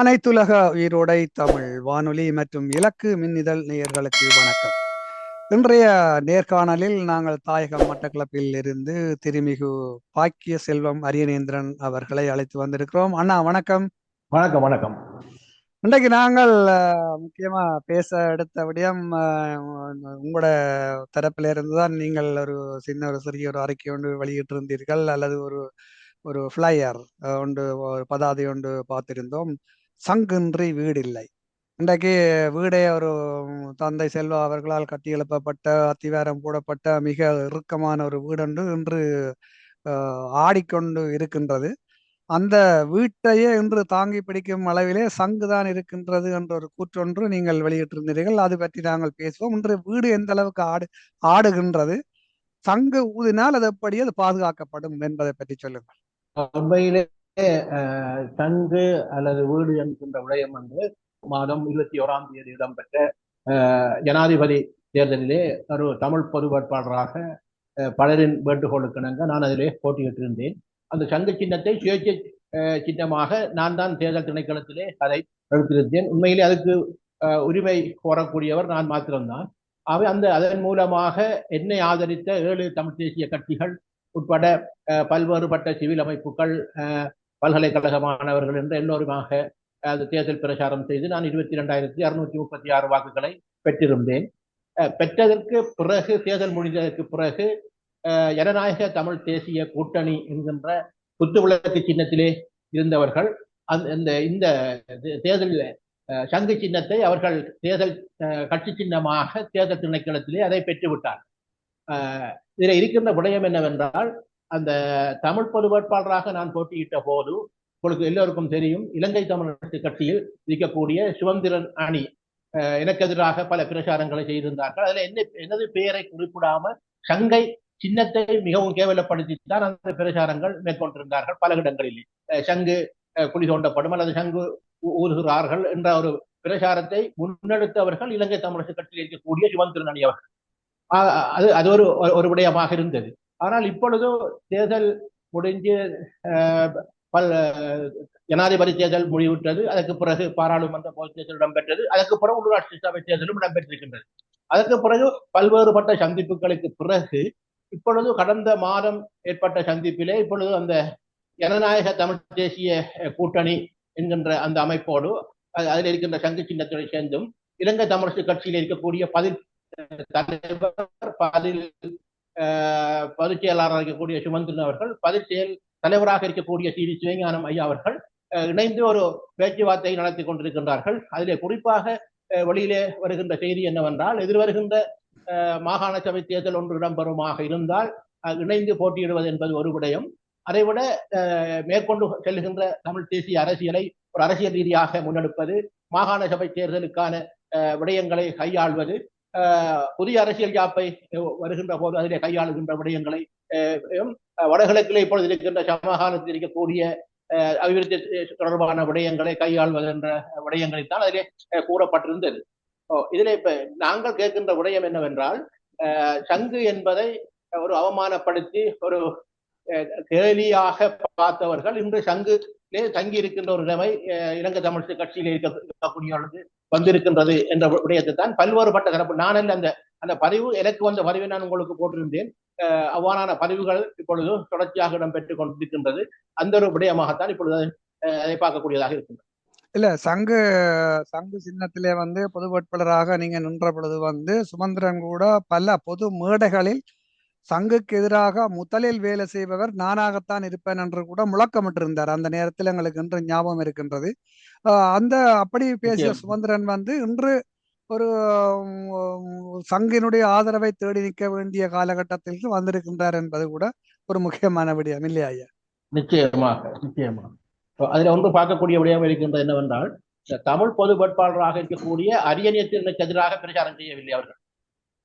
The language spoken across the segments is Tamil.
அனைத்துலக உயிரோடை தமிழ் வானொலி மற்றும் இலக்கு மின்னிதழ் நேயர்களுக்கு வணக்கம். இன்றைய நேர்காணலில் நாங்கள் தாயகம் மட்டக்களப்பில் இருந்து திருமிகு பாக்கிய செல்வம் அரியநேந்திரன் அவர்களை அழைத்து வந்திருக்கிறோம். அண்ணா வணக்கம். வணக்கம் வணக்கம். இன்றைக்கு நாங்கள் முக்கியமா பேச எடுத்த விடயம் உங்களோட தரப்பில இருந்து தான் நீங்கள் ஒரு சின்ன ஒரு சிறிய ஒரு அறிக்கை ஒன்று வெளியிட்டிருந்தீர்கள். அல்லது ஒரு ஒரு ஃப்ளையர் ஒன்று ஒரு பதாதை ஒன்று பார்த்திருந்தோம். சங்கின்றி இல்லை இன்றைக்கு வீடே ஒரு தந்தை செல்வா அவர்களால் கட்டி எழுப்பப்பட்ட அத்திவாரம் போடப்பட்ட மிக இறுக்கமான ஒரு வீடொன்று இன்று ஆடிக்கொண்டு இருக்கின்றது. அந்த வீட்டையே இன்று தாங்கி பிடிக்கும் அளவிலே சங்குதான் இருக்கின்றது என்ற ஒரு கூற்றொன்று நீங்கள் வெளியிட்டிருந்தீர்கள். அது பற்றி நாங்கள் பேசுவோம். இன்று வீடு எந்த அளவுக்கு ஆடு ஆடுகின்றது சங்கு ஊதினால் அது எப்படி அது பாதுகாக்கப்படும் என்பதை பற்றி சொல்லுங்கள். உண்மையிலே அஹ், சங்கு அல்லது வீடு என்கின்ற விடயம் வந்து மாதம் இருபத்தி ஓராம் தேதி இடம்பெற்ற அஹ், ஜனாதிபதி தேர்தலிலே ஒரு தமிழ் பொது வேட்பாளராக பலரின் வேண்டுகோளுக்கு இணங்க நான் அதிலே போட்டியிட்டிருந்தேன். அந்த சங்கு சின்னத்தை சுயேட்சை சின்னமாக நான் தான் தேர்தல் திணைக்களத்திலே அதை எடுத்திருந்தேன். உண்மையிலே அதுக்கு அஹ், உரிமை கோரக்கூடியவர் நான் மாத்திரம்தான். அவை அந்த அதன் மூலமாக என்னை ஆதரித்த ஏழு தமிழ் தேசிய கட்சிகள் உட்பட அஹ், பல்வேறுபட்ட சிவில் அமைப்புகள் அஹ், பல்கலைக்கழக மாணவர்கள் என்று எல்லோருமாக அது தேர்தல் பிரச்சாரம் செய்து நான் இருபத்தி ரெண்டாயிரத்தி அறுநூற்றி முப்பத்தி ஆறு வாக்குகளை பெற்றிருந்தேன். பெற்றதற்கு பிறகு தேர்தல் முடிந்ததற்கு பிறகு அஹ், ஜனநாயக தமிழ் தேசிய கூட்டணி என்கின்ற குத்துவிளக்கு சின்னத்திலே இருந்தவர்கள் அந்த இந்த இந்த தேர்தலில் அஹ், சங்கு சின்னத்தை அவர்கள் தேர்தல் கட்சி சின்னமாக தேர்தல் திணைக்களத்திலே அதை பெற்றுவிட்டார் இதில் இருக்கின்ற விடயம் என்னவென்றால் அந்த தமிழ் பொது வேட்பாளராக நான் போட்டியிட்ட போது உங்களுக்கு எல்லோருக்கும் தெரியும் இலங்கை தமிழ் கட்சியில் இருக்கக்கூடிய சுதந்திரன் அணி அஹ், எனக்கு எதிராக பல பிரச்சாரங்களை செய்திருந்தார்கள். அதுல என்ன எனது பெயரை குறிப்பிடாம சங்கை சின்னத்தை மிகவும் கேவலப்படுத்தி தான் அந்த பிரச்சாரங்கள் மேற்கொண்டிருந்தார்கள் பல இடங்களில். அஹ், சங்கு அஹ், குழி தோண்டப்படும் அல்லது சங்கு ஊறுகிறார்கள் என்ற ஒரு பிரச்சாரத்தை முன்னெடுத்தவர்கள் இலங்கை தமிழக கட்சியில் இருக்கக்கூடிய சிவந்திரன் அணி அவர்கள். ஆஹ் அது அது ஒரு ஒரு விடயமாக இருந்தது. ஆனால் இப்பொழுது தேர்தல் முடிஞ்சு பல் ஜனாதிபதி தேர்தல் முடிவுற்றது. அதற்கு பிறகு பாராளுமன்ற பொது தேர்தல் இடம்பெற்றது. அதற்கு பிறகு உள்ளாட்சி சபை தேர்தலும் இடம்பெற்றிருக்கின்றது. அதற்கு பிறகு பல்வேறுபட்ட சந்திப்புகளுக்கு பிறகு இப்பொழுது கடந்த மாதம் ஏற்பட்ட சந்திப்பிலே இப்பொழுது அந்த ஜனநாயக தமிழ் தேசிய கூட்டணி என்கின்ற அந்த அமைப்போடு அதில் இருக்கின்ற சங்கு சின்னத்துறை சேர்ந்தும் இலங்கை தமிழரசு கட்சியில் இருக்கக்கூடிய பதில் தலைவர் பதில் அஹ், செயலாளராக இருக்கக்கூடிய சுமந்திரன் அவர்கள் பதில் செயல் தலைவராக இருக்கக்கூடிய சி வி சிவஞானம் ஐயா அவர்கள் அஹ், இணைந்து ஒரு பேச்சுவார்த்தை நடத்தி கொண்டிருக்கின்றார்கள். அதிலே குறிப்பாக அஹ், வெளியிலே வருகின்ற செய்தி என்னவென்றால் எதிர்வருகின்ற அஹ், மாகாண சபை தேர்தல் ஒன்று இடம்பெறுமாக இருந்தால் அஹ், இணைந்து போட்டியிடுவது என்பது ஒரு விடயம். அதைவிட அஹ், மேற்கொண்டு செல்லுகின்ற தமிழ் தேசிய அரசியலை ஒரு அரசியல் ரீதியாக முன்னெடுப்பது மாகாண சபை தேர்தலுக்கான அஹ், விடயங்களை கையாள்வது புதிய அரசியல் யாப்பை வருகின்ற போது அதிலே கையாளுகின்ற விடயங்களை வடகிழக்கில் வடகிழக்கிலே இப்பொழுது இருக்கின்ற சமகாலத்தில் இருக்கக்கூடிய அஹ், அபிவிருத்தி தொடர்பான விடயங்களை கையாள்வது என்ற விடயங்களைத்தான் அதிலே கூறப்பட்டிருந்தது ஓ, இதிலே இப்ப நாங்கள் கேட்கின்ற விடயம் என்னவென்றால் சங்கு என்பதை ஒரு அவமானப்படுத்தி ஒரு அஹ், கேலியாக பார்த்தவர்கள் இன்று சங்கு தங்கி இருக்கின்ற ஒரு நிலைமை அஹ், இலங்கை தமிழ் கட்சியிலே இருக்க- இருக்கக்கூடியவர்களுக்கு வந்திருக்கின்றது என்ற விடயத்தை தான் பல்வேறுபட்ட தரப்பு நான் அந்த அந்த பதிவு எனக்கு வந்த பதிவை நான் உங்களுக்கு போட்டிருந்தேன். அஹ், அவ்வாறான பதிவுகள் இப்பொழுது தொடர்ச்சியாக இடம்பெற்றுக் கொண்டிருக்கின்றது. அந்த ஒரு விடயமாகத்தான் இப்பொழுது அதை பார்க்கக்கூடியதாக இருக்கின்றது. இல்ல சங்கு சங்கு சின்னத்திலே வந்து பொது வேட்பாளராக நீங்க நின்ற பொழுது வந்து சுமந்திரன் கூட பல பொது மேடைகளில் சங்குக்கு எதிராக முதலில் வேலை செய்பவர் நானாகத்தான் இருப்பேன் என்று கூட முழக்கமிட்டிருந்தார். அந்த நேரத்தில் எங்களுக்கு இன்று ஞாபகம் இருக்கின்றது. அந்த அப்படி பேசிய. சுமந்திரன் வந்து இன்று ஒரு சங்கினுடைய ஆதரவை தேடி நிற்க வேண்டிய காலகட்டத்திற்கு வந்திருக்கின்றார் என்பது கூட ஒரு முக்கியமான விடயம் இல்லையா ஐயா? நிச்சயமாக நிச்சயமாக அதுல ஒன்று பார்க்கக்கூடிய விடயம் இருக்கின்றது என்னவென்றால் தமிழ் பொது வேட்பாளராக இருக்கக்கூடிய அரியணியத்திற்கு எதிராக பிரச்சாரம் செய்யவில்லை அவர்கள்.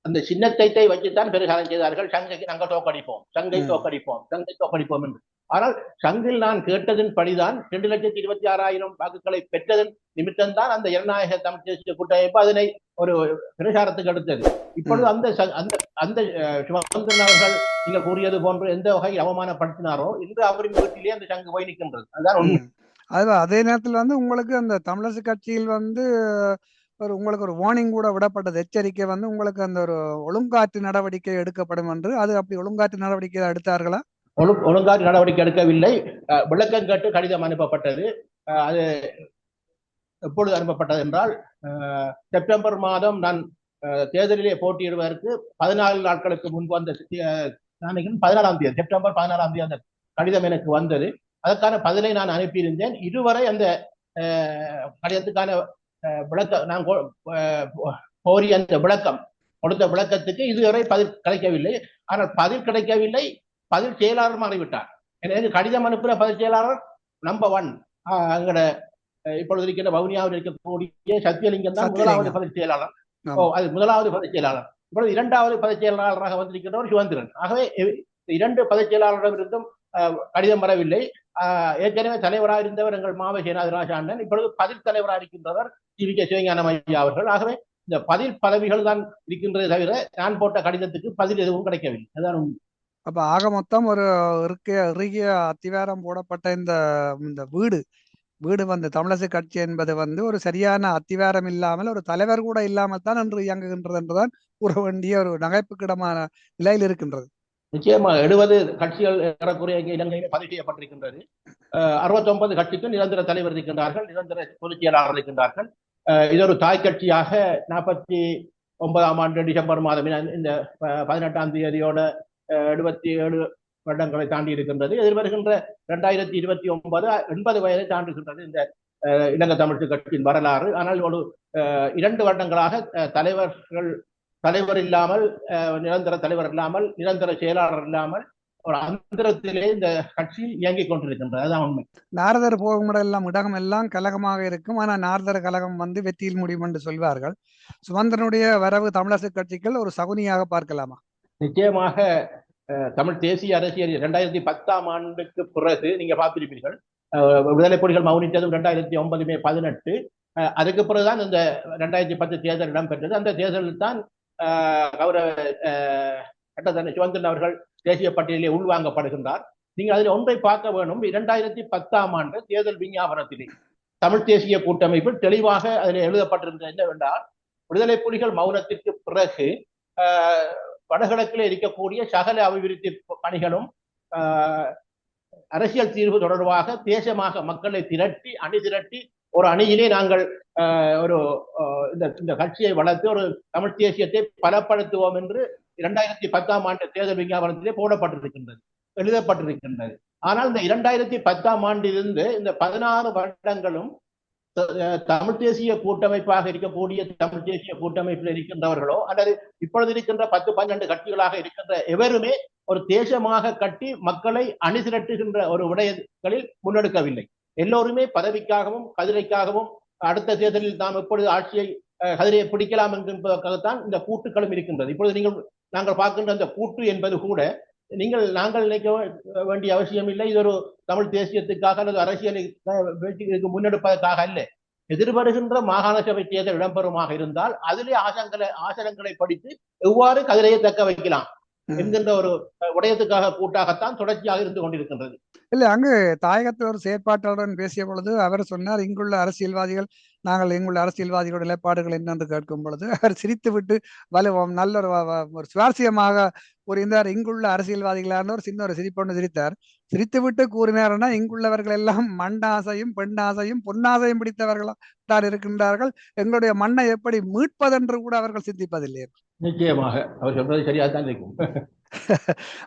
அந்த சின்னத்தை வச்சுத்தான் பிரச்சாரம் செய்தார்கள். சங்கை நாங்கள் தோக்கடிப்போம் சங்கை. தோக்கடிப்போம் சங்கை தோக்கடிப்போம் என்று. ஆனால் சங்கில் நான் கேட்டதின் படிதான் இரண்டு லட்சத்தி இருபத்தி ஆறாயிரம் வாக்குகளை பெற்றதன் நிமித்தம்தான் அந்த ஜனநாயக தமிழ் தேசிய கூட்டமைப்பு அதனை ஒரு பிரச்சாரத்துக்கு எடுத்தது. இப்பொழுது அந்த அந்த அந்த சுமந்திரன் அவர்கள் நீங்கள் கூறியது போன்று எந்த வகையில் அவமானப்படுத்தினாரோ இன்று அவரின் வீட்டிலே அந்த சங்கு போய் நிற்கின்றது. அதுதான் உண்மை. ம். அது அதே நேரத்தில் வந்து உங்களுக்கு அந்த தமிழரசு கட்சியில் வந்து ஒரு உங்களுக்கு ஒரு வார்னிங் கூட விடப்பட்டது. எச்சரிக்கை வந்து உங்களுக்கு அந்த ஒரு ஒழுங்காற்று நடவடிக்கை எடுக்கப்படும் என்று. அது அப்படி ஒழுங்காற்று நடவடிக்கை எடுத்தார்களா ஒழுங்காற்று நடவடிக்கை எடுக்கவில்லை. விளக்கம் கேட்டு கடிதம் அனுப்பப்பட்டது. அது எப்பொழுது அனுப்பப்பட்டது என்றால் செப்டம்பர் மாதம் நான் தேர்தலிலே போட்டியிடுவதற்கு பதினாலு நாட்களுக்கு முன்பு அந்த பதினாலாம் தேதி செப்டம்பர் பதினாலாம் தேதி அந்த கடிதம் எனக்கு வந்தது. அதற்கான பதிலை நான் அனுப்பியிருந்தேன். இதுவரை அந்த கடிதத்துக்கான அஹ், விளக்க நான் கோரிய அந்த விளக்கம். கொடுத்த விளக்கத்துக்கு இதுவரை பதில் கிடைக்கவில்லை. ஆனால் பதில் கிடைக்கவில்லை. பதில் செயலாளர் மாறிவிட்டார் எனக்கு கடிதம் அனுப்புகிற பதில் செயலாளர் நம்பர் ஒன் அஹ், இப்பொழுது இருக்கின்ற வவுனியாவில் இருக்கக்கூடிய சத்தியலிங்கம் தான் முதலாவது. பதில் செயலாளர். ஓ அது முதலாவது பதில் செயலாளர். இப்பொழுது இரண்டாவது பதில் செயலாளராக வந்திருக்கின்றவர் சிவந்திரன் ஆகவே இரண்டு பதில் செயலாளரிடமிருந்தும் அஹ், கடிதம் வரவில்லை. ஏற்கனவே தலைவராக இருந்தவர் எங்கள் மாவை சேனாதிராஜ அண்ணன் இப்பொழுது பதில் தலைவராக இருக்கின்றவர் டி. வி. கே. சிவஞானம் ஐயா அவர்கள். ஆகவே இந்த பதில் பதவிகள் தான் இருக்கின்றதே தவிர நான் போட்ட கடிதத்துக்கு பதில் எதுவும் கிடைக்கவில்லை. அதான் அப்ப ஆக மொத்தம் ஒரு இருக்கிய இறுகிய அத்திவாரம் போடப்பட்ட இந்த இந்த வீடு வீடு வந்து தமிழரசு கட்சி என்பது வந்து ஒரு சரியான அத்திவாரம் இல்லாமல் ஒரு தலைவர் கூட இல்லாமல் தான் இன்று இயங்குகின்றது என்றுதான் கூற வேண்டிய ஒரு நகைப்புக்கிடமான நிலையில் இருக்கின்றது. நிச்சயமாக எழுபது கட்சிகள் ஏறக்குறைய இங்கே இலங்கையில் பதிவு செய்யப்பட்டிருக்கின்றது. அறுபத்தி ஒன்பது கட்சிக்கும் நிரந்தர தலைவர் இருக்கின்றார்கள் நிரந்தர பொதுச் செயலாளர் இருக்கின்றார்கள். இது ஒரு தாய் கட்சியாக நாற்பத்தி ஒன்பதாம் ஆண்டு டிசம்பர் மாதம் இந்த- பதினெட்டாம் தேதியோட அஹ், எழுபத்தி ஏழு வருடங்களை தாண்டி இருக்கின்றது. எதிர்வருகின்ற இரண்டாயிரத்தி இருபத்தி ஒன்பது எண்பது வயதை தாண்டுகின்றது இந்த அஹ், இலங்கை தமிழ் கட்சியின் வரலாறு. ஆனால் ஒரு அஹ், இரண்டு வருடங்களாக தலைவர்கள் தலைவர் இல்லாமல் நிரந்தர தலைவர் இல்லாமல் நிரந்தர செயலாளர் இல்லாமல் ஒரு அந்தரத்திலே இந்த கட்சி இயங்கிக் கொண்டிருக்கின்றது. அதுதான் உண்மை. நாரதர் போகும் எல்லாம் இடம் எல்லாம் கலகமாக இருக்கும். ஆனா நாரதர் கலகம் வந்து வெற்றியில் முடியும் என்று சொல்வார்கள். சுமந்திரனுடைய வரவு தமிழரசு கட்சிகள் ஒரு சகுனியாக பார்க்கலாமா? நிச்சயமாக தமிழ் தேசிய அரசியல் இரண்டாயிரத்தி பத்தாம் ஆண்டுக்கு பிறகு நீங்க பார்த்திருப்பீர்கள். விடுதலை புலிகள் மௌனித்ததும் ரெண்டாயிரத்தி ஒன்பது மே பதினெட்டு. அதுக்கு பிறகுதான் இந்த ரெண்டாயிரத்தி பத்து தேர்தல் இடம்பெற்றது. அந்த தேர்தலில் தான் கௌரவ சட்டத்தரணி அவர்கள் தேசிய பட்டியலிலே உள்வாங்கப்படுகின்றார். நீங்கள் அதில் ஒன்றை பார்க்க வேணும். இரண்டாயிரத்தி பத்தாம் ஆண்டு தேர்தல் விஞ்ஞாபனத்திலே தமிழ் தேசிய கூட்டமைப்பில் தெளிவாக அதில் எழுதப்பட்டிருந்தது என்னவென்றால் விடுதலை புலிகள் மௌனத்திற்கு பிறகு வடகிழக்கில் இருக்கக்கூடிய சகல அபிவிருத்தி பணிகளும் ஆஹ், அரசியல் தீர்வு தொடர்பாக தேசமாக மக்களை திரட்டி அணி திரட்டி ஒரு அணியிலே நாங்கள் ஒரு இந்த இந்த கட்சியை வளர்த்து ஒரு தமிழ் தேசியத்தை பலப்படுத்துவோம் என்று இரண்டாயிரத்தி பத்தாம் ஆண்டு தேர்தல் விஞ்ஞாபனத்திலே போடப்பட்டிருக்கின்றது எழுதப்பட்டிருக்கின்றது. ஆனால் இந்த இரண்டாயிரத்தி பத்தாம் ஆண்டிலிருந்து இந்த பதினாறு வருடங்களும் தமிழ் தேசிய கூட்டமைப்பாக இருக்கக்கூடிய தமிழ் தேசிய கூட்டமைப்பில் இருக்கின்றவர்களோ அல்லது இப்பொழுது இருக்கின்ற பத்து பன்னெண்டு கட்சிகளாக இருக்கின்ற எவருமே ஒரு தேசமாக கட்டி மக்களை அணிதிரட்டுகின்ற ஒரு விடயங்களில் முன்னெடுக்கவில்லை. எல்லோருமே பதவிக்காகவும் கதிரைக்காகவும் அடுத்த தேர்தலில் நாம் எப்பொழுது ஆட்சியை கதிரையை பிடிக்கலாம் என்பதற்காகத்தான் இந்த கூட்டுக்களும் இருக்கின்றது. இப்பொழுது நீங்கள் நாங்கள் பார்க்கின்ற அந்த கூட்டு என்பது கூட நீங்கள் நாங்கள் நினைக்க வேண்டிய அவசியம் இல்லை. இது ஒரு தமிழ் தேசியத்துக்காக அல்லது அரசியலை இதுக்கு முன்னெடுப்பதற்காக அல்ல. எதிர்வருகின்ற மாகாண சபை தேர்தல் இடம்பெறுமாக இருந்தால் அதிலே ஆசங்களை ஆசனங்களை படித்து எவ்வாறு கதிரையை தக்க வைக்கலாம். என்கின்ற ஒரு உடையத்துக்காக கூட்டாகத்தான் தொடர்ச்சியாக இருந்து கொண்டிருக்கின்றது. இல்ல அங்கு தாயகத்தில் ஒரு செயற்பாட்டாளருடன் பேசிய பொழுது அவர் சொன்னார் இங்குள்ள அரசியல்வாதிகள் நாங்கள் இங்குள்ள அரசியல்வாதிகளோட நிலைப்பாடுகள் என்னென்று கேட்கும் பொழுது அவர் சிரித்துவிட்டு வலுவம் நல்ல ஒரு ஒரு சுவாரஸ்யமாக கூறினார் இங்குள்ள அரசியல்வாதிகளான ஒரு சின்ன ஒரு சிரிப்பொன்று சிரித்தார். சிரித்துவிட்டு கூறினார்னா இங்குள்ளவர்கள் எல்லாம் மண்ணாசையும் பெண்ணாசையும் பொன்னாசையும் பிடித்தவர்களாக தான் இருக்கின்றார்கள். எங்களுடைய மண்ணை எப்படி மீட்பதென்று கூட அவர்கள் சிந்திப்பதில்லை. நிச்சயமாக. அவர் சொல்றது சரியாக தான் இருக்கும்.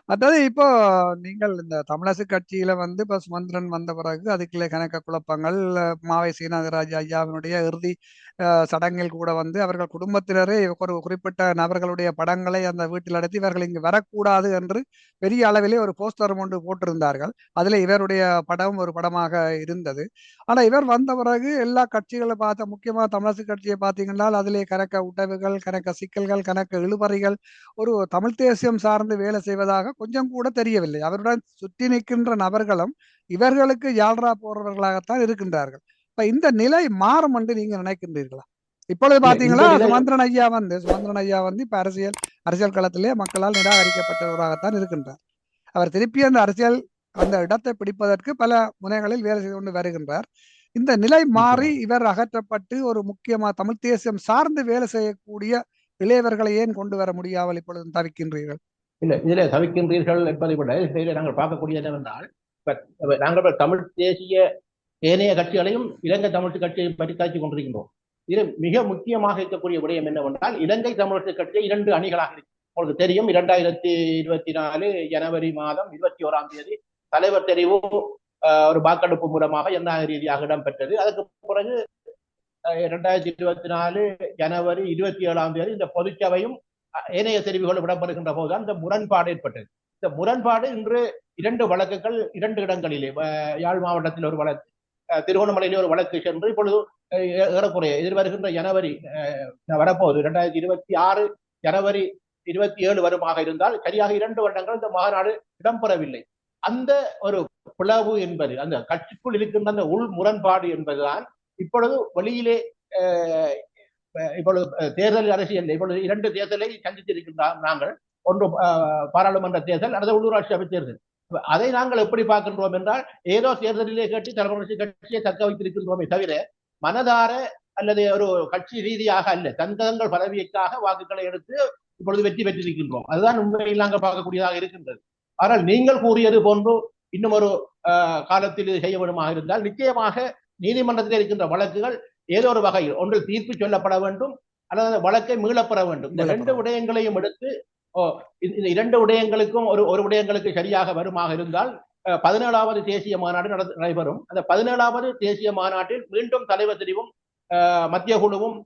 மற்றது இப்போ நீங்கள் இந்த தமிழரசு கட்சியில வந்து இப்ப சுமந்திரன் வந்த பிறகு அதுக்குள்ள கணக்க குழப்பங்கள் மாவை சீனாதிராஜ ஐயாவினுடைய இறுதி அஹ், சடங்கில் கூட வந்து அவர்கள் குடும்பத்தினரே ஒரு குறிப்பிட்ட நபர்களுடைய படங்களை அந்த வீட்டில் அடைத்து இவர்கள் இங்கு வரக்கூடாது என்று பெரிய அளவிலே ஒரு போஸ்டர் ஒன்று போட்டிருந்தார்கள். அதுல இவருடைய படம் ஒரு படமாக இருந்தது. ஆனா இவர் வந்த பிறகு எல்லா கட்சிகளை பார்த்த முக்கியமா தமிழரசு கட்சியை பார்த்தீங்கன்னா அதிலே கணக்க உடவுகள் கணக்க சிக்கல்கள் கணக்க இழுபறிகள் ஒரு தமிழ் தேசியம் சார்ந்த வேலை செய்வதாக கொஞ்சம் கூட தெரியவில்லை. அவருடன் சுற்றி நிற்கின்ற நபர்களும் இவர்களுக்கு யாழ்ரா போறவர்களாகத்தான் இருக்கின்றார்கள். இப்ப இந்த நிலை மாறும் என்று நீங்க நினைக்கின்றீர்களா? இப்பொழுது பாத்தீங்களா சுமந்திரன் ஐயா வந்து சுமந்திரன் ஐயா வந்து இப்ப அரசியல் அரசியல் களத்திலே மக்களால் நிராகரிக்கப்பட்டவராகத்தான் இருக்கின்றார். அவர் திருப்பி அந்த அரசியல் அந்த இடத்தை பிடிப்பதற்கு பல முனைகளில் வேலை செய்து கொண்டு வருகின்றார். இந்த நிலை மாறி இவர் அகற்றப்பட்டு ஒரு முக்கியமா தமிழ் தேசியம் சார்ந்து வேலை செய்யக்கூடிய இளையவர்களை ஏன் கொண்டு வர முடியாமல் இப்பொழுது தவிக்கின்றீர்கள்? இல்ல இதுல தவிக்கின்றீர்கள் என்பதை விட இதில் நாங்கள் பார்க்கக்கூடிய என்னவென்றால் நாங்கள் தமிழ் தேசிய ஏனைய கட்சிகளையும் இலங்கை தமிழ் கட்சியையும் பற்றி கொண்டிருக்கின்றோம். இது மிக முக்கியமாக இருக்கக்கூடிய விடயம் என்னவென்றால் இலங்கை தமிழர் கட்சி இரண்டு அணிகளாக இருக்கு. உங்களுக்கு தெரியும் இரண்டாயிரத்தி இருபத்தி நாலு ஜனவரி மாதம் இருபத்தி ஓராம் தேதி தலைவர் தெரிவு ஒரு வாக்கெடுப்பு மூலமாக என்ன ரீதியாக இடம்பெற்றது. அதற்கு பிறகு இரண்டாயிரத்தி இருபத்தி நாலு ஜனவரி இருபத்தி ஏழாம் தேதி இந்த பொதுச்சபையும் ஏனைய தெரிவுகள் இடம்பெறுகின்ற போது அந்த முரண்பாடு ஏற்பட்டது. இந்த முரண்பாடு இன்று இரண்டு வழக்குகள் இரண்டு இடங்களிலே யாழ் மாவட்டத்தில் ஒரு வழக்கு திருகோணமலையிலே ஒரு வழக்கு சென்று இப்பொழுது ஏறக்குறைய எதிர்வருகின்ற ஜனவரி வரப்போகுது. இரண்டாயிரத்தி இருபத்தி ஆறு ஜனவரி இருபத்தி ஏழு வருமாக இருந்தால் சரியாக இரண்டு வருடங்கள் இந்த மாநாடு இடம்பெறவில்லை. அந்த ஒரு பிளவு என்பது அந்த கட்சிக்குள் இருக்கின்ற அந்த உள் முரண்பாடு என்பதுதான் இப்பொழுது வெளியிலே இப்பொழுது தேர்தல் அரசியல் இப்பொழுது இரண்டு தேர்தலை சந்தித்திருக்கின்றோம் நாங்கள். ஒன்று பாராளுமன்ற தேர்தல் அல்லது உள்ளூராட்சி சபை தேர்தல். அதை நாங்கள் எப்படி பார்க்கின்றோம் என்றால் ஏதோ தேர்தலிலே கட்டி தலைமுறை கட்சியை தக்க வைத்திருக்கின்றோமே தவிர மனதார அல்லது ஒரு கட்சி ரீதியாக அல்ல தந்தங்கள் பதவிக்காக வாக்குகளை எடுத்து இப்பொழுது வெற்றி பெற்றிருக்கின்றோம். அதுதான் உண்மையில் நாங்கள் பார்க்கக்கூடியதாக இருக்கின்றது. ஆனால் நீங்கள் கூறியது போன்று இன்னும் ஒரு காலத்தில் செய்ய வேண்டுமாக இருந்தால் நிச்சயமாக நீதிமன்றத்தில் இருக்கின்ற வழக்குகள் ஏதோ ஒரு வகையில் ஒன்றில் தீர்ப்பு சொல்லப்பட வேண்டும் அல்லது வழக்கை மீளப்பெற வேண்டும். இந்த ரெண்டு விடயங்களையும் எடுத்து இந்த இரண்டு விடயங்களுக்கும் ஒரு ஒரு விடயங்களுக்கு சரியாக வருமாக இருந்தால் பதினேழாவது தேசிய மாநாடு நடைபெறும். அந்த பதினேழாவது தேசிய மாநாட்டில் மீண்டும் தலைவர் தெரிவும் மத்திய குழுவும்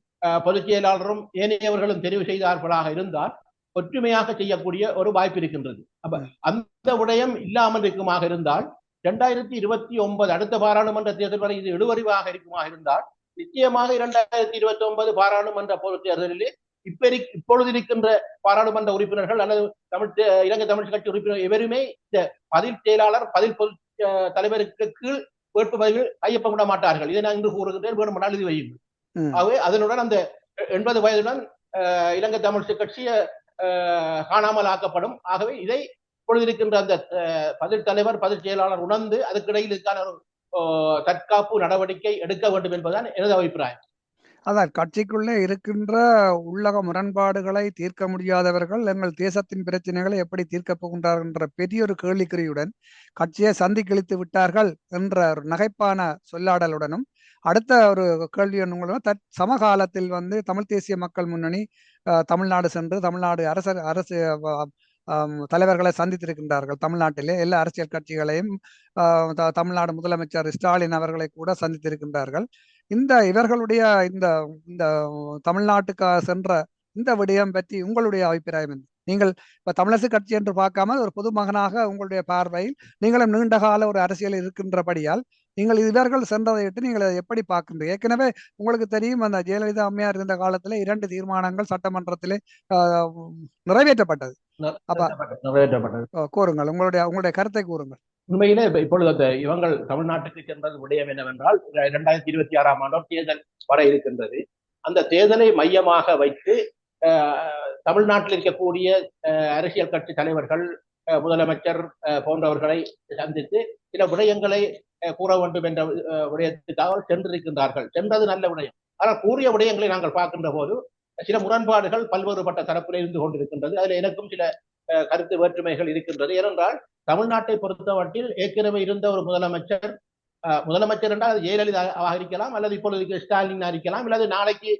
பொதுச் செயலாளரும் ஏனையவர்களும் தெரிவு செய்தார்களாக இருந்தால் ஒற்றுமையாக செய்யக்கூடிய ஒரு வாய்ப்பு இருக்கின்றது. அப்ப அந்த விடயம் இல்லாமல் இருக்குமாக இருந்தால் இரண்டாயிரத்தி இருபத்தி ஒன்பது அடுத்த பாராளுமன்ற தேர்தல் வரை இது இழுவறிவாக இருக்குமாக இருந்தால் நிச்சயமாக இரண்டாயிரத்தி இருபத்தி ஒன்பது பாராளுமன்ற பொது தேர்தலிலே இப்ப இப்பொழுது இருக்கின்ற பாராளுமன்ற உறுப்பினர்கள் அல்லது தமிழ் இலங்கை தமிழ் கட்சி உறுப்பினர் எவருமே இந்த பதில் செயலாளர் பதில் பொது தலைவருக்கு கீழ் வேட்புமதிகள் கையொப்பம் விட மாட்டார்கள். இதை நான் இன்று கூறுகின்றேன் வேணுமென்றால் இது வையுங்கள். ஆகவே அதனுடன் அந்த எண்பது வயதுடன் இலங்கை தமிழ் கட்சி காணாமல் ஆக்கப்படும். ஆகவே இதை இப்பொழுது இருக்கின்ற அந்த பதில் தலைவர் பதில் செயலாளர் உணர்ந்து அதுக்கிடையில் இதுக்கான ஒரு தற்காப்பு நடவடிக்கை எடுக்க வேண்டும் என்பதுதான் எனது அபிப்பிராயம். அதான் கட்சிக்குள்ளே இருக்கின்ற உள்ளக முரண்பாடுகளை தீர்க்க முடியாதவர்கள் எங்கள் தேசத்தின் பிரச்சனைகளை எப்படி தீர்க்கப் போகின்றார்கள் என்ற பெரிய ஒரு கேள்விக்குறியுடன் கட்சியை சந்திக்கிழித்து விட்டார்கள் என்ற ஒரு நகைப்பான சொல்லாடலுடனும் அடுத்த ஒரு கேள்வி உங்களும் தற் சமகாலத்தில் வந்து தமிழ் தேசிய மக்கள் முன்னணி தமிழ்நாடு சென்று தமிழ்நாடு அரசு அரசு தலைவர்களை சந்தித்திருக்கின்றார்கள் தமிழ்நாட்டிலே. எல்லா அரசியல் கட்சிகளையும் தமிழ்நாடு முதலமைச்சர் ஸ்டாலின் அவர்களை கூட சந்தித்திருக்கின்றார்கள். இந்த இவர்களுடைய இந்த இந்த தமிழ்நாட்டுக்கு சென்ற இந்த விடயம் பற்றி உங்களுடைய அபிப்பிராயம் என்ன? நீங்கள் இப்ப தமிழரசு கட்சி என்று பார்க்காம ஒரு பொதுமகனாக உங்களுடைய பார்வையில் நீங்களும் நீண்ட கால ஒரு அரசியல் இருக்கின்றபடியால் நீங்கள் இவர்கள் சென்றதை விட்டு நீங்கள் அதை எப்படி பார்க்கின்றீங்க ஏற்கனவே உங்களுக்கு தெரியும் அந்த ஜெயலலிதா அம்மையார் இருந்த காலத்துல இரண்டு தீர்மானங்கள் சட்டமன்றத்திலே நிறைவேற்றப்பட்டது. கூறுங்கள். உங்களுடைய உங்களுடைய கருத்தை கூறுங்கள். உண்மையிலே இப்பொழுது அந்த இவங்கள் தமிழ்நாட்டுக்கு சென்றது விடயம் என்னவென்றால் இரண்டாயிரத்தி இருபத்தி ஆறாம் ஆண்டும் தேர்தல் வர இருக்கின்றது. அந்த தேர்தலை மையமாக வைத்து தமிழ்நாட்டில் இருக்கக்கூடிய அரசியல் கட்சி தலைவர்கள் முதலமைச்சர் போன்றவர்களை சந்தித்து சில விடயங்களை கூற வேண்டும் என்ற விடயத்துக்காக சென்றிருக்கின்றார்கள். சென்றது நல்ல விடயம். ஆனால் கூறிய விடயங்களை நாங்கள் பார்க்கின்ற போது சில முரண்பாடுகள் பல்வேறுபட்ட தரப்பில் இருந்து கொண்டிருக்கின்றது. அதில் எனக்கும் சில கருத்து வேற்றுமைகள் இருக்கின்றது. ஏனென்றால் தமிழ்நாட்டை பொறுத்தவற்றில் ஏற்கனவே இருந்த ஒரு முதலமைச்சர் முதலமைச்சர் என்றால் அது ஜெயலலிதாவாக இருக்கலாம் அல்லது இப்பொழுது ஸ்டாலின் இருக்கலாம் அல்லது நாளைக்கு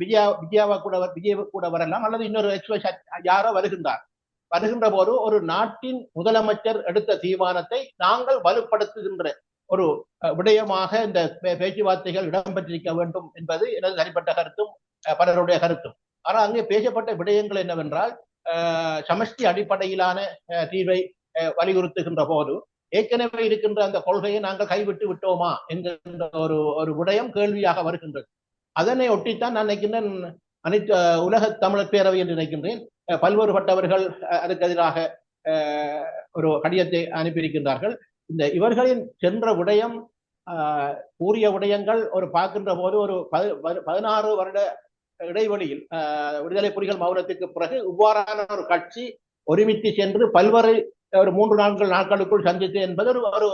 விஜயா விஜயாவா கூட விஜய் கூட வரலாம் அல்லது இன்னொரு எக்ஸ்பிரஸ் யாரோ வருகின்றார். வருகின்ற போது ஒரு நாட்டின் முதலமைச்சர் எடுத்த தீர்மானத்தை நாங்கள் வலுப்படுத்துகின்ற ஒரு விடயமாக இந்த பேச்சுவார்த்தைகள் இடம்பெற்றிருக்க வேண்டும் என்பது எனது தனிப்பட்ட கருத்தும் பலருடைய கருத்தும். ஆனால் அங்கே பேசப்பட்ட விடயங்கள் என்னவென்றால் சமஷ்டி அடிப்படையிலான தீர்வை வலியுறுத்துகின்ற போது ஏற்கனவே இருக்கின்ற அந்த கொள்கையை நாங்கள் கைவிட்டு விட்டோமா என்கின்ற ஒரு ஒரு விடயம் கேள்வியாக வருகின்றது. அதனை ஒட்டித்தான் நான் நினைக்கின்றேன் அனைத்து உலக தமிழர் பேரவை என்று நினைக்கின்றேன். பல்வேறுபட்டவர்கள் அதுக்கு எதிராக ஒரு கடிதத்தை அனுப்பியிருக்கின்றார்கள். இந்த இவர்களின் சென்ற விடயம் கூறிய விடயங்கள் ஒரு பார்க்கின்ற போது ஒரு பதினாறு வருட இடைவெளியில் விடுதலை புலிகள் மௌனத்துக்கு பிறகு இவ்வாறான ஒரு கட்சி ஒருமித்து சென்று பல்வேறு ஒரு மூன்று நான்கு நாட்களுக்குள் சந்தித்து என்பது ஒரு ஒரு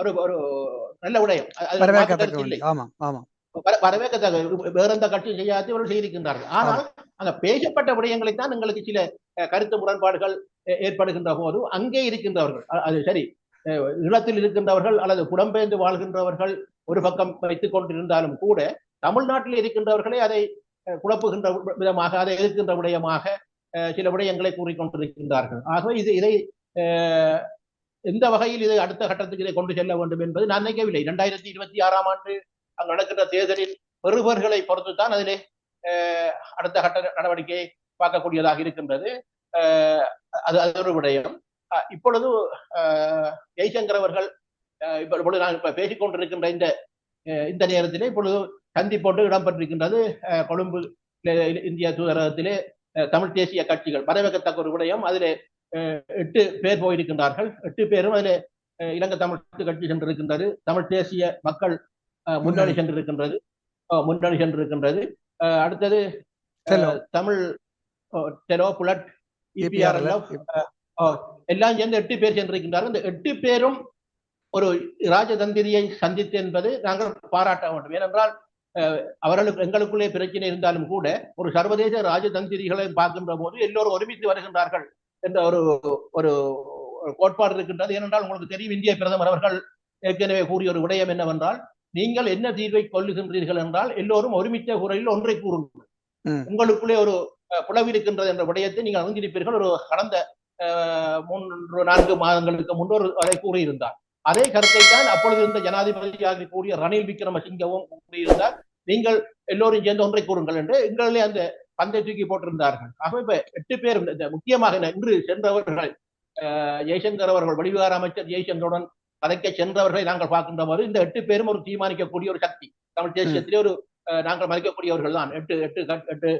ஒரு ஒரு நல்ல விடயம். வரவேற்கத்தக்க வேற எந்த கட்சியும் செய்யாது இவர்கள் செய்திருக்கின்றார்கள். ஆனால் அந்த பேசப்பட்ட விடயங்களை தான் எங்களுக்கு சில கருத்து முரண்பாடுகள் ஏற்படுகின்ற போது அங்கே இருக்கின்றவர்கள் அது சரி ஈழத்தில் இருக்கின்றவர்கள் அல்லது புலம்பெயர்ந்து வாழ்கின்றவர்கள் ஒரு பக்கம் வைத்துக் கொண்டிருந்தாலும் கூட தமிழ்நாட்டில் இருக்கின்றவர்களே அதை குழப்புகின்ற விதமாக அதை எதிர்க்கின்ற விடயமாக அஹ், சில விடயங்களை கூறிக்கொண்டிருக்கின்றார்கள் ஆகவே இது இதை அஹ், எந்த வகையில் இதை அடுத்த கட்டத்துக்கு இதை கொண்டு செல்ல வேண்டும் என்பது நான் நினைக்கவில்லை. இரண்டாயிரத்தி இருபத்தி ஆறாம் ஆண்டு அங்கு நடக்கின்ற தேர்தலில் பெறுபவர்களை பொறுத்துத்தான் அதிலே அஹ், அடுத்த கட்ட நடவடிக்கையை பார்க்கக்கூடியதாக இருக்கின்றது. அது அது ஒரு விடயம். அஹ், இப்பொழுது ஜெய்சங்கர் அவர்கள் அஹ், இப்பொழுது நான் இப்ப பேசிக் கொண்டிருக்கின்ற இந்த அஹ், இந்த நேரத்திலே இப்பொழுது சந்திப்போட்டு இடம்பெற்றிருக்கின்றது அஹ், கொழும்பு இந்திய தூதரகத்திலே தமிழ் தேசிய கட்சிகள். வரவேற்கத்தக்க ஒரு விடயம். அதிலே எட்டு பேர் போயிருக்கின்றார்கள். எட்டு பேரும் அதிலே இலங்கை தமிழ் கட்சி சென்றிருக்கின்றது. தமிழ் தேசிய மக்கள் முன்னணி சென்றிருக்கின்றது. முன்னணி சென்றிருக்கின்றது. அடுத்தது தமிழ் டெலோ புலட் இபிஆர்எல்எஃப் எல்லாம் சேர்ந்து எட்டு பேர் சென்றிருக்கின்றார்கள். இந்த எட்டு பேரும் ஒரு ராஜதந்திரியை சந்தித்து என்பது நாங்கள் பாராட்ட வேண்டும். ஏனென்றால் அவர்களுக்கு எங்களுக்குள்ளே பிரச்சனை இருந்தாலும் கூட ஒரு சர்வதேச ராஜதந்திரிகளை பார்க்கின்ற போது எல்லோரும் ஒருமித்து வருகின்றார்கள் என்ற ஒரு ஒரு கோட்பாடு இருக்கின்றது. ஏனென்றால் உங்களுக்கு தெரியும் இந்திய பிரதமர் அவர்கள் ஏற்கனவே கூறிய ஒரு விடயம் என்னவென்றால் நீங்கள் என்ன தீர்வை கொள்ளுகின்றீர்கள் என்றால் எல்லோரும் ஒருமித்த குரலில் ஒன்றை கூறுங்கள். உங்களுக்குள்ளே ஒரு பிளவு இருக்கின்றது என்ற விடயத்தை நீங்கள் அறிந்திருப்பீர்கள் ஒரு கடந்த மூன்று நான்கு மாதங்களுக்கு முன்பு ஒரு அதை கூறியிருந்தார். அதே கருத்தை தான் அப்பொழுது இருந்த ஜனாதிபதியாக கூறிய ரணில் விக்ரமசிங்கவும் கூறியிருந்தார். நீங்கள் எல்லோரும் சேர்ந்து ஒன்றை கூறுங்கள் என்று எங்களிலே அந்த பந்தை தூக்கி போட்டிருந்தார்கள். ஆகவே இப்ப எட்டு பேர் முக்கியமாக இன்று சென்றவர்கள் ஜெய்சங்கர் அவர்கள் வெளிவிவகார அமைச்சர் ஜெய்சங்கருடன் கதைக்க சென்றவர்களை நாங்கள் பார்க்கின்ற போது இந்த எட்டு பேரும் ஒரு தீர்மானிக்கக்கூடிய ஒரு சக்தி. தமிழ் தேசியத்திலே ஒரு நாங்கள் மதிக்கக்கூடியவர்கள் தான். எட்டு எட்டு எட்டு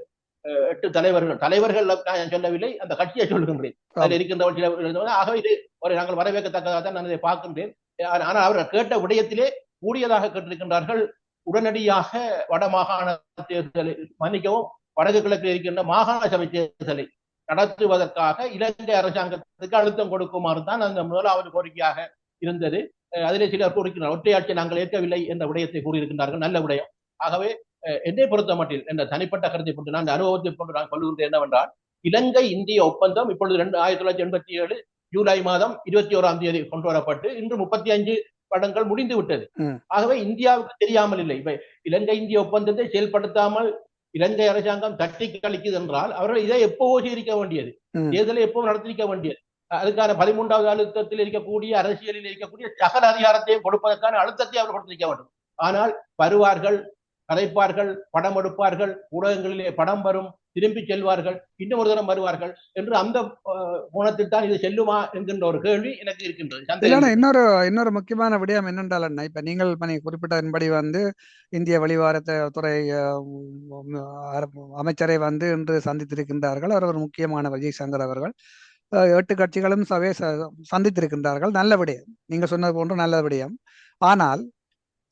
எட்டு தலைவர்கள். தலைவர்கள் நான் சொல்லவில்லை அந்த கட்சியை சொல்கின்றேன் அதில் இருக்கின்றவர்கள். ஆகவே இது ஒரு நாங்கள் வரவேற்கத்தக்கதாக தான் நான் இதை பார்க்கின்றேன். ஆனால் அவர்கள் கேட்ட விடயத்திலே கூடியதாக கேட்டிருக்கின்றார்கள் உடனடியாக வட மாகாண தேர்தலை மன்னிக்கவும் வடக்கு கிழக்கில் இருக்கின்ற மாகாண சபை தேர்தலை நடத்துவதற்காக இலங்கை அரசாங்கத்துக்கு அழுத்தம் கொடுக்குமாறு தான் அந்த முதலாவது கோரிக்கையாக இருந்தது. அதிலே சிலர் கூறுகின்றனர் ஒற்றையாட்சி நாங்கள் ஏற்கவில்லை என்ற விடயத்தை கூறியிருக்கின்றார்கள். நல்ல விடயம். ஆகவே அஹ் என்னை பொறுத்த மட்டில் என்ற தனிப்பட்ட கருத்தை கொண்டு நான் அனுபவத்தை கொண்டு நான் சொல்லுகிறது என்னவென்றால் இலங்கை இந்திய ஒப்பந்தம் இப்பொழுது ரெண்டு ஆயிரத்தி தொள்ளாயிரத்தி எண்பத்தி ஏழு ஜூலை மாதம் இருபத்தி ஓராம் தேதி கொண்டு வரப்பட்டு இன்று முப்பத்தி அஞ்சு வருடங்கள் முடிந்து விட்டது. ஆகவே இந்தியாவுக்கு தெரியாமல் இல்லை. இப்ப இலங்கை இந்திய ஒப்பந்தத்தை செயல்படுத்தாமல் இலங்கை அரசாங்கம் தட்டி கழிக்குது என்றால் அவர்கள் இதை எப்போவோ செய்திருக்க வேண்டியது. தேர்தலை எப்பவும் நடத்திருக்க வேண்டியது. அதுக்கான பதிமூன்றாவது அழுத்தத்தில் இருக்கக்கூடிய அரசியலில் இருக்கக்கூடிய சகல அதிகாரத்தையும் கொடுப்பதற்கான அழுத்தத்தை அவர் கொடுத்திருக்க வேண்டும். ஆனால் வருவார்கள் கதைப்பார்கள் படம் எடுப்பார்கள் ஊடகங்களிலே படம் வரும் திரும்பி செல்வார்கள் இன்னும் ஒரு தரம் வருவார்கள் என்று அந்த கோணத்தில் தான் இது செல்லுமா என்கின்ற ஒரு கேள்வி எனக்கு இருக்கின்றது. இன்னொரு இன்னொரு முக்கியமான விடயம் என்னென்றால் அண்ணா இப்ப நீங்கள் பண்ணி குறிப்பிட்டதன்படி வந்து இந்திய வெளிவாரத் துறை அமைச்சரை வந்து இன்று சந்தித்திருக்கின்றார்கள். அவர் ஒரு முக்கியமானவர் ஜெய்சங்கர் அவர்கள். அஹ், எட்டு கட்சிகளும் சபையை ச- சந்தித்திருக்கின்றார்கள். நல்ல விடயம். நீங்க சொன்னது போன்று நல்ல விடயம். ஆனால்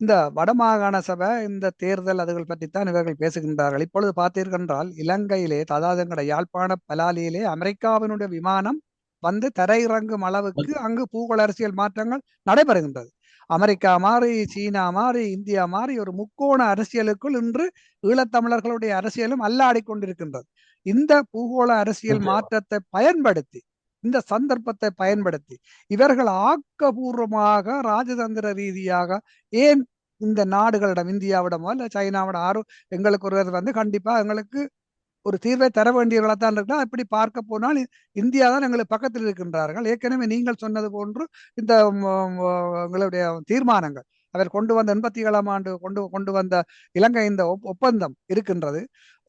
இந்த வடமாகாண சபை இந்த தேர்தல் அதுகள் பற்றித்தான் இவர்கள் பேசுகின்றார்கள் இப்பொழுது பார்த்தீர்கள் இலங்கையிலே அதாவது யாழ்ப்பாண பலாலியிலே அமெரிக்காவினுடைய விமானம் வந்து தரையிறங்கும் அளவுக்கு அங்கு பூகோள அரசியல் மாற்றங்கள் நடைபெறுகின்றது அமெரிக்கா மாறி சீனா மாறி இந்தியா மாறி ஒரு முக்கோண அரசியலுக்குள் இன்று ஈழத்தமிழர்களுடைய அரசியலும் அல்லாடி கொண்டிருக்கின்றது இந்த பூகோள அரசியல். மாற்றத்தை பயன்படுத்தி இந்த சந்தர்ப்பத்தை பயன்படுத்தி இவர்கள் ஆக்கபூர்வமாக ராஜதந்திர ரீதியாக ஏன் இந்த நாடுகளிடம் இந்தியாவிடமோ இல்லை சைனாவிடம் ஆரோ எங்களுக்கு ஒருவர் வந்து கண்டிப்பாக எங்களுக்கு ஒரு தீர்வை தர வேண்டியவர்களாக தான் இருக்கா அப்படி பார்க்க போனால் இந்தியா தான் எங்களுக்கு பக்கத்தில் இருக்கின்றார்கள். ஏற்கனவே நீங்கள் சொன்னது போன்று இந்த எங்களுடைய தீர்மானங்கள் அவர் கொண்டு வந்த எண்பத்தி ஏழாம் ஆண்டு கொண்டு கொண்டு வந்த இலங்கை இந்த ஒப்- ஒப்பந்தம் இருக்கின்றது.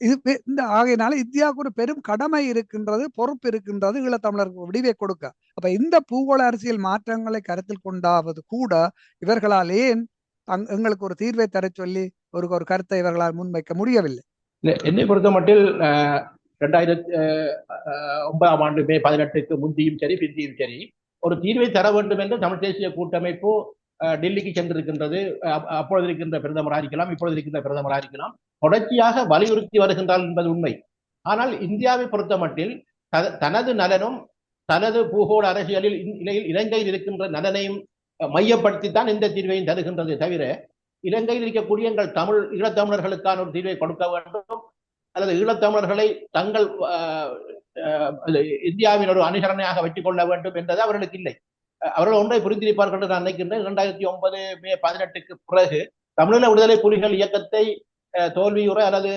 இது இந்த ஆகையினால இந்தியாவுக்கு ஒரு பெரும் கடமை இருக்கின்றது பொறுப்பு இருக்கின்றது ஈழத்தமிழருக்கு விடிவை கொடுக்க. அப்ப இந்த பூகோள அரசியல் மாற்றங்களை கருத்தில் கொண்டாவது கூட இவர்களால் ஏன் அங் எங்களுக்கு ஒரு தீர்வை தர சொல்லி ஒரு ஒரு கருத்தை இவர்களால் முன்வைக்க முடியவில்லை. என்னை பொறுத்த மட்டில் அஹ், ரெண்டாயிரத்தி ஒன்பதாம் ஆண்டு மே பதினெட்டுக்கு முந்தியும் சரி பிந்தியும் சரி ஒரு தீர்வை தர வேண்டும் என்று தமிழ் தேசிய கூட்டமைப்பு அஹ், டெல்லிக்கு சென்றிருக்கின்றது அப்பொழுது இருக்கின்ற பிரதமராக இருக்கலாம் இப்பொழுது இருக்கின்ற பிரதமராக இருக்கலாம் தொடர்ச்சியாக வலியுறுத்தி வருகின்றார் என்பது உண்மை. ஆனால் இந்தியாவை பொறுத்த மட்டில் த- தனது நலனும் தனது பூகோள அரசியலில் இந் நிலையில் இலங்கையில் இருக்கின்ற நலனையும் மையப்படுத்தித்தான் இந்த தீர்வையும் தருகின்றது தவிர இலங்கையில் இருக்கக்கூடிய எங்கள் தமிழ் ஈழத்தமிழர்களுக்கான ஒரு தீர்வை கொடுக்க வேண்டும். அல்லது ஈழத்தமிழர்களை தங்கள் இந்தியாவின் ஒரு அனுசரணையாக வைத்துக் கொள்ள வேண்டும் என்பது அவர்களுக்கு இல்லை. அவர்கள் ஒன்றை புரிந்திருப்பார்கள் என்று நான் நினைக்கின்றேன். இரண்டாயிரத்தி ஒன்பது மே பதினெட்டுக்கு பிறகு தமிழீழ விடுதலை புலிகள் இயக்கத்தை தோல்வியுற அல்லது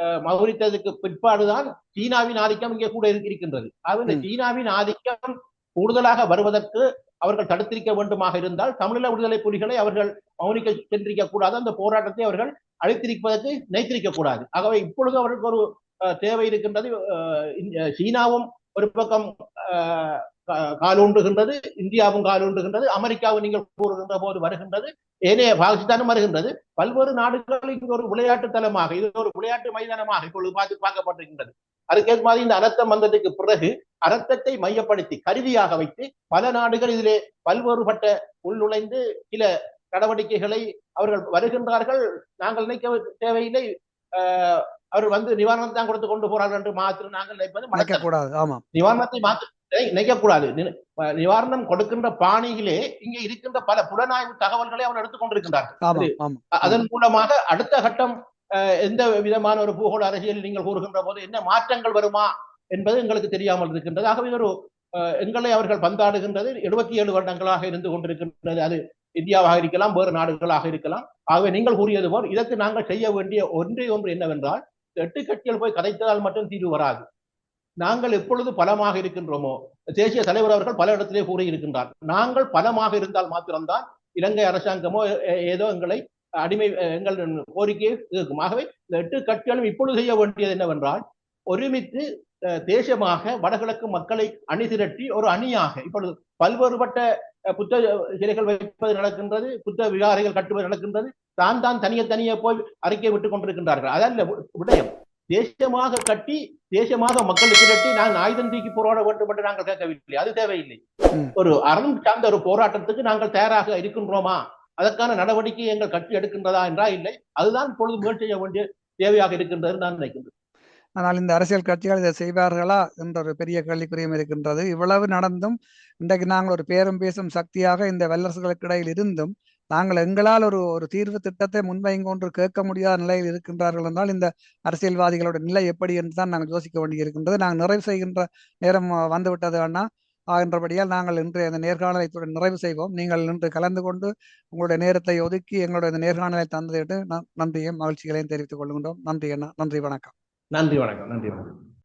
அஹ், மகுரித்ததுக்கு பிற்பாடுதான் சீனாவின் ஆதிக்கம் இங்கே கூட இருக்கு- இருக்கின்றது. ஆக இந்த. சீனாவின் ஆதிக்கம் கூடுதலாக வருவதற்கு அவர்கள் தடுத்திருக்க வேண்டுமாக இருந்தால் தமிழீழ விடுதலை புலிகளை அவர்கள் மௌனிக்க சென்றிருக்க கூடாது அந்த போராட்டத்தை அவர்கள் அழைத்திருப்பதற்கு நினைத்திருக்க கூடாது ஆகவே இப்பொழுது அவர்களுக்கு ஒரு தேவை இருக்கின்றது சீனாவும் ஒரு பக்கம் அஹ், காலூண்டுகின்றது இந்தியாவும் காலூண்டுகின்றது அமெரிக்காவும் நீங்கள் கூறுகின்ற போது வருகின்றது ஏனைய பாகிஸ்தானும் வருகின்றது. பல்வேறு நாடுகள் இங்கு ஒரு விளையாட்டு தலமாக இது ஒரு விளையாட்டு மைதானமாக இப்பொழுது பார்த்து பார்க்கப்பட்டிருக்கின்றது. அதுக்கேற்ற மாதிரி இந்த அரசம் வந்ததுக்கு பிறகு அரசத்தை மையப்படுத்தி கருவியாக வைத்து பல நாடுகள் இதிலே பல்வேறுபட்ட உள்நுழைந்து சில நடவடிக்கைகளை அவர்கள் வருகின்றார்கள். நாங்கள் நினைக்க தேவையில்லை. அவர்கள் வந்து நிவாரணத்தை தான் கொடுத்து கொண்டு போறார்கள் என்று மாத்திரம் நாங்கள் நினைப்பது. கூடாது ஆமாம் நிவாரணத்தை மாற்ற நினைக்கக்கூடாது. நிவாரணம் கொடுக்கின்ற பாணியிலே இங்கே இருக்கின்ற பல புலனாய்வு தகவல்களை அவர் எடுத்துக் அ- அதன் மூலமாக அடுத்த கட்டம் எந்த விதமான ஒரு பூகோள அரசியல் நீங்கள் கூறுகின்ற போது என்ன மாற்றங்கள் வருமா என்பது எங்களுக்கு தெரியாமல் இருக்கின்றது. ஆகவே ஒரு அஹ், எங்களை அவர்கள் பந்தாடுகின்றது எழுபத்தி ஏழு வருடங்களாக இருந்து கொண்டிருக்கின்றது. அது இந்தியாவாக இருக்கலாம் வேறு நாடுகளாக இருக்கலாம். ஆகவே நீங்கள் கூறியது போல் இதற்கு நாங்கள் செய்ய வேண்டிய ஒன்றே ஒன்று என்னவென்றால் எட்டு கட்சிகள் போய் கதைத்ததால் மட்டும் தீர்வு வராது. நாங்கள் எப்பொழுது பலமாக இருக்கின்றோமோ தேசிய தலைவர் அவர்கள் பல இடத்திலே கூறியிருக்கின்றார். நாங்கள் பலமாக இருந்தால் மாத்திரம்தான் இலங்கை அரசாங்கமோ ஏ- ஏதோ எங்களை அடிமை எங்கள் கோரிக்கையை இருக்கும் ஆகவே இந்த எட்டு கட்சிகளும் இப்பொழுது செய்ய வேண்டியது என்னவென்றால் ஒருமித்து தேசமாக வடகிழக்கு மக்களை அணிதிரட்டி ஒரு அணியாக இப்பொழுது பல்வேறுபட்ட புத்த சிலைகள் வைப்பது நடக்கின்றது புத்த விகாரைகள் கட்டுவது நடக்கின்றது தான் தான் தனியே தனியே போய் அறிக்கை விட்டுக் கொண்டிருக்கின்றார்கள். அதல்ல விடயம். தேசமாக கட்டி தேசமாக மக்கள் திரட்டி நாங்கள் ஆயுதம் தூக்கி போராட வேண்டும் என்று நாங்கள் கேட்கவில்லை. அது தேவையில்லை. ஒரு அறம் சார்ந்த ஒரு போராட்டத்துக்கு நாங்கள் தயாராக இருக்கின்றோமா? அதற்கான நடவடிக்கை எங்கள் கட்சி எடுக்கின்றதா என்றா இல்லை. அதுதான் இப்பொழுது முயற்சி செய்ய வேண்டிய தேவையாக இருக்கின்றது நான் நினைக்கின்றேன். ஆனால் இந்த அரசியல் கட்சிகள் இதை செய்வார்களா என்ற ஒரு பெரிய கேள்விக்குறியும் இருக்கின்றது. இவ்வளவு நடந்தும் இன்றைக்கு நாங்கள் ஒரு பேரும் பேசும் சக்தியாக இந்த வல்லரசுகளுக்கு இடையில் இருந்தும் நாங்கள் எங்களால் ஒரு ஒரு தீர்வு திட்டத்தை முன்வைங்கொன்று கேட்க முடியாத நிலையில் இருக்கின்றார்கள் என்றால் இந்த அரசியல்வாதிகளோட நிலை எப்படி என்று தான் நாங்கள் யோசிக்க வேண்டியிருக்கின்றது. நாங்கள் நிறைவு செய்கின்ற நேரம் வந்துவிட்டது அண்ணா. ஆகின்றபடியால் நாங்கள் இன்று அந்த நேர்காணலத்துடன் நிறைவு செய்வோம். நீங்கள் இன்று கலந்து கொண்டு உங்களுடைய நேரத்தை ஒதுக்கி எங்களுடைய இந்த நேர்காணலை தந்ததிட்டு நன்றியும் மகிழ்ச்சிகளையும் தெரிவித்துக் கொள்கின்றோம். நன்றி அண்ணா. நன்றி வணக்கம். நன்றி வணக்கம். நன்றி வணக்கம்.